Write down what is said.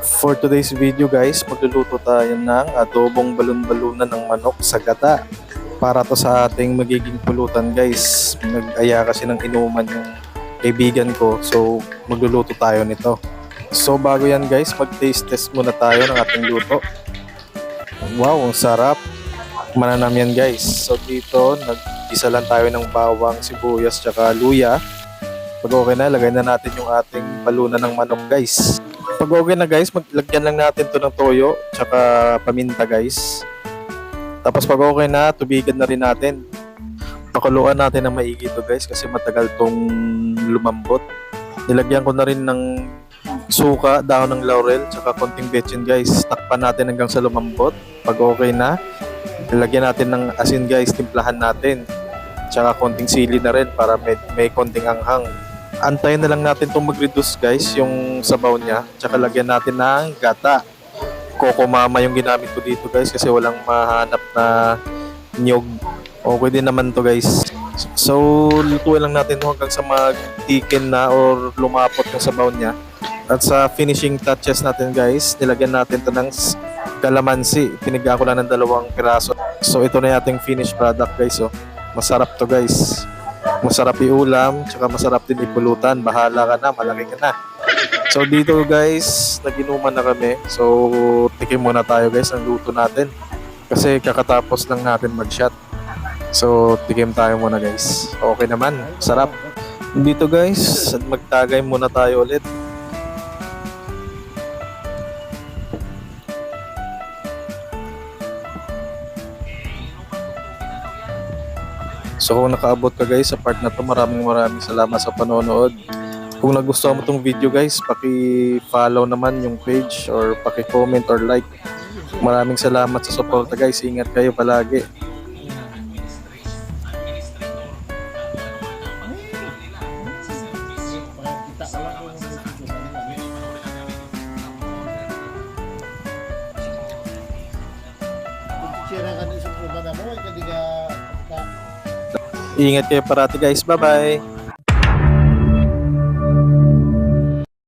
For today's video guys, magluluto tayo ng adobong balon-balunan ng manok sa gata. Para to sa ating magiging pulutan guys. Nag-aya kasi ng inuman yung kaibigan ko. So magluluto tayo nito. So bago yan guys, mag-taste test muna tayo ng ating luto. Wow, ang sarap. Mananam yan guys. So dito, nag-isa lang tayo ng bawang, sibuyas, tsaka luya. Pag okay na, lagay na natin yung ating balunan ng manok guys. Pag okay na guys, maglagyan lang natin to ng toyo, tsaka paminta guys. Tapos pag okay na, tubigan na rin natin. Pakuluan natin ng maigi to guys kasi matagal tong lumambot. Nilagyan ko na rin ng suka, dahon ng laurel, tsaka konting betchin guys. Takpan natin hanggang sa lumambot. Pag okay na, ilagyan natin ng asin guys, timplahan natin. Tsaka konting sili na rin para may, may konting anghang. Antayin na lang natin itong mag-reduce guys, yung sabaw niya. Tsaka lagyan natin ng gata. Coco mama yung ginamit ko dito guys kasi walang mahanap na nyog. Okay din naman to guys. So, lutuin lang natin hanggang sa mag-thicken na or lumapot yung sabaw niya. At sa finishing touches natin guys, nilagyan natin to ng kalamansi. Piniga ko lang ng dalawang piraso. So, ito na yung ating finished product guys. Oh. Masarap to guys. Masarap iulam, tsaka masarap din ipulutan. Bahala ka na, malaki ka na. So dito guys, naginuman na kami. So tikim muna tayo guys ang luto natin. Kasi kakatapos lang natin mag-shot. So tikim tayo muna guys. Okay naman, sarap. Dito guys, magtagay muna tayo ulit. So kung nakaabot ka guys sa part na to, maraming maraming salamat sa panonood. Kung nagustuhan mo tong video guys, paki-follow naman yung page or paki-comment or like. Maraming salamat sa suporta guys. Ingat kayo palagi. Sira ka din sa problema mo, kadi ka Ingat kayo parati guys. Bye-bye.